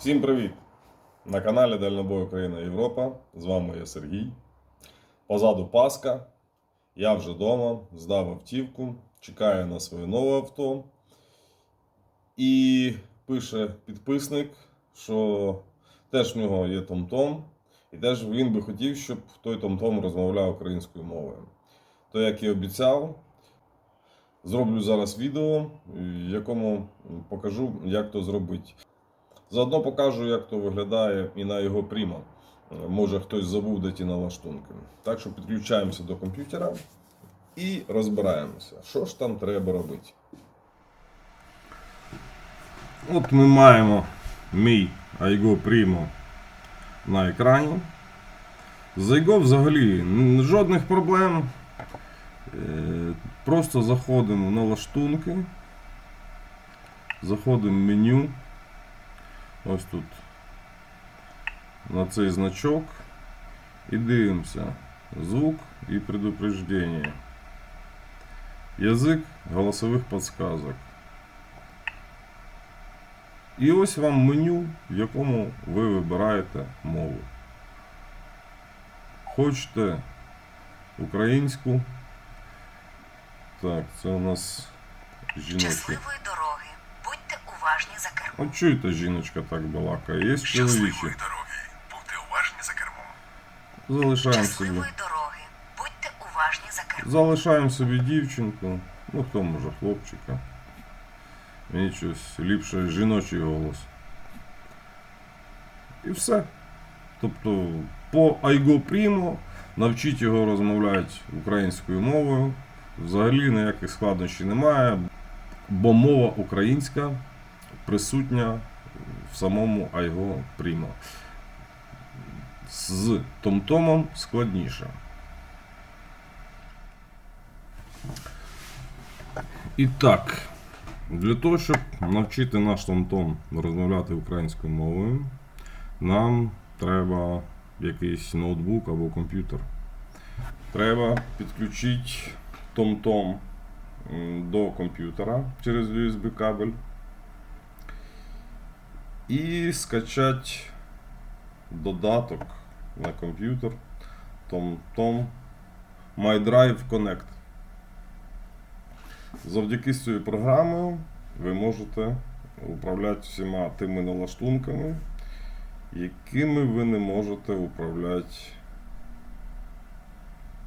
Всім привіт! На каналі Дальнобой Україна Європа. З вами я Сергій. Позаду Паска. Я вже вдома, здав автівку, чекаю на своє нове авто. І пише підписник, що теж в нього є Том-Том, і теж він би хотів, щоб той Том-Том розмовляв українською мовою. То, як і обіцяв, зроблю зараз відео, в якому покажу, як то зробити. Заодно покажу, як то виглядає і на його пріма. Може хтось забув де ті налаштунки. Так що підключаємося до комп'ютера і розбираємося, що ж там треба робити. От ми маємо мій Айго Primo на екрані. З Айго взагалі жодних проблем. Е, Просто заходимо в налаштунки, заходимо в меню. Ось тут на цей значок і дивимося. Звук і предупреждення. Язик голосових подсказок. І ось вам меню, в якому ви вибираєте мову. Хочете українську. Так, це у нас жіночі. Щасливої дороги. Будьте уважні за кермом. От чуєте, жіночка так балакає. Є чоловічі. Дороги. Будьте уважні за кермом. Залишаємо собі. Щасливої дороги. Будьте уважні за кермом. Залишаємо собі дівчинку. Ну хто може, хлопчика. Мені щось ліпше жіночий голос. І все. Тобто по Айго Primo навчіть його розмовляти українською мовою. Взагалі ніяких складнощів немає, бо мова українська присутня в самому Айго Primo. З Томтомом складніше. І так, для того, щоб навчити наш Томтом розмовляти українською мовою, нам треба якийсь ноутбук або комп'ютер. Треба підключити Томтом до комп'ютера через USB кабель і скачати додаток на комп'ютер TomTom MyDrive Connect. Завдяки цією програмою ви можете управляти всіма тими налаштунками, якими ви не можете управляти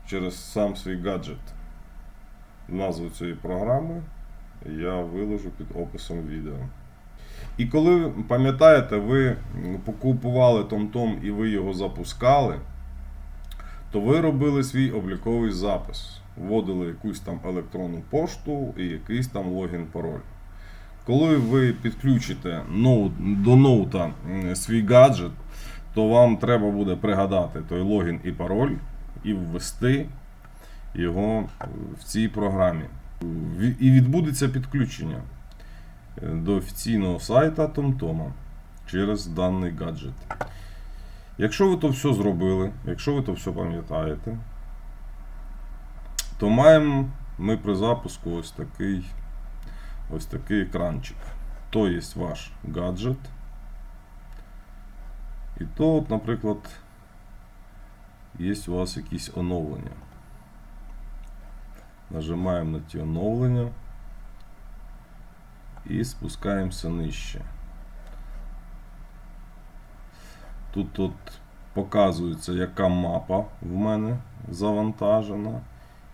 через сам свій гаджет. Назву цієї програми я виложу під описом відео. І коли, пам'ятаєте, ви покупували TomTom і ви його запускали, то ви робили свій обліковий запис. Вводили якусь там електронну пошту і якийсь там логін пароль. Коли ви підключите до ноута свій гаджет, то вам треба буде пригадати той логін і пароль і ввести його в цій програмі. І відбудеться підключення до офіційного сайта TomToma через даний гаджет. Якщо ви то все зробили, якщо ви то все пам'ятаєте, то маємо ми при запуску ось такий, ось такий екранчик. То є ваш гаджет. І то, от, наприклад, є у вас якісь оновлення. Нажимаємо на ті оновлення і спускаємося нижче. Тут от показується, яка мапа в мене завантажена.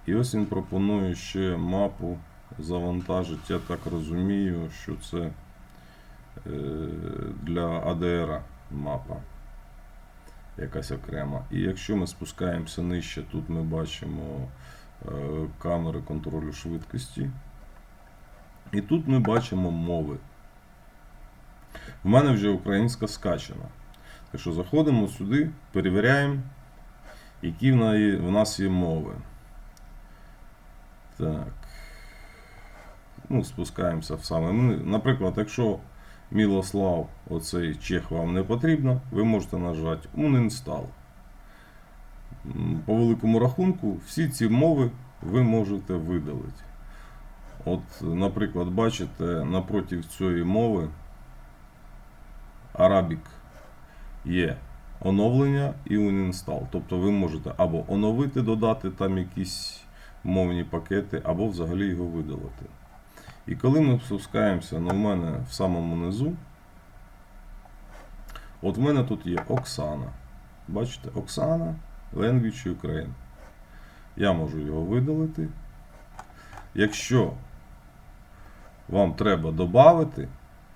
І ось він пропонує ще мапу завантажити. Я так розумію, що це е, для ADR мапа. Якась окрема. І якщо ми спускаємося нижче, тут ми бачимо е, камери контролю швидкості. І тут ми бачимо мови. В мене вже українська скачана. Так що заходимо сюди, перевіряємо, які в нас є мови. Так. Ну, спускаємося в саме. Наприклад, якщо Мілослав, оцей чех вам не потрібно, ви можете нажати Uninstall. По великому рахунку, всі ці мови ви можете видалити. От, наприклад, бачите, напроти цієї мови Arabic є оновлення і uninstall. Тобто ви можете або оновити, додати там якісь мовні пакети, або взагалі його видалити. І коли ми спускаємося, ну, в мене в самому низу, от в мене тут є Оксана. Бачите, Оксана, Language Ukraine. Я можу його видалити. Якщо вам треба додати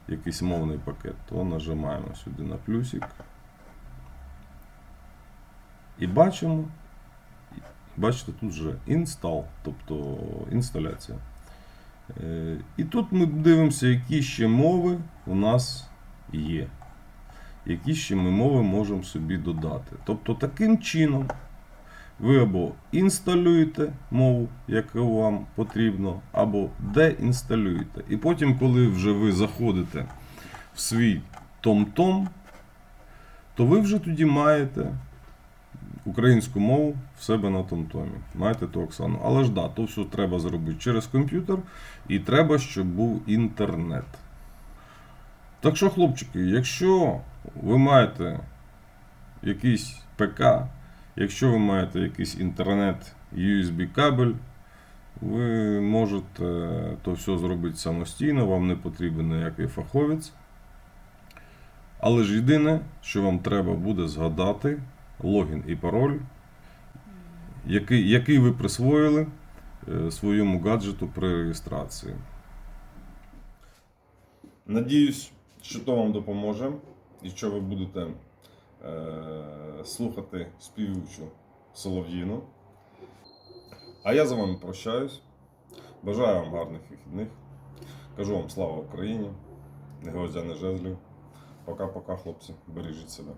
якийсь мовний пакет, то нажимаємо сюди на плюсик. І бачимо, бачите, тут вже install, тобто інсталяція. Е, І тут ми дивимося, які ще мови у нас є. Які ще ми мови можемо собі додати. Тобто таким чином ви або інсталюєте мову, яку вам потрібно, або деінсталюєте. І потім, коли вже ви заходите в свій том-том, то ви вже тоді маєте українську мову в себе на том-томі. Маєте ту Оксану. Але ж да, то все треба зробити через комп'ютер, і треба, щоб був інтернет. Так що, хлопчики, якщо ви маєте якийсь ПК, якщо ви маєте якийсь інтернет, USB кабель, ви можете то все зробити самостійно, вам не потрібен ніякий фаховець. Але ж єдине, що вам треба буде згадати логін і пароль, який, який ви присвоїли е, своєму гаджету при реєстрації. Надіюсь, що то вам допоможе, і що ви будете слухати співучу Солов'їну. А я за вами прощаюсь. Бажаю вам гарних вихідних. Кажу вам слава Україні. Не гвоздя, не жезлів. Пока-пока, хлопці. Бережіть себе.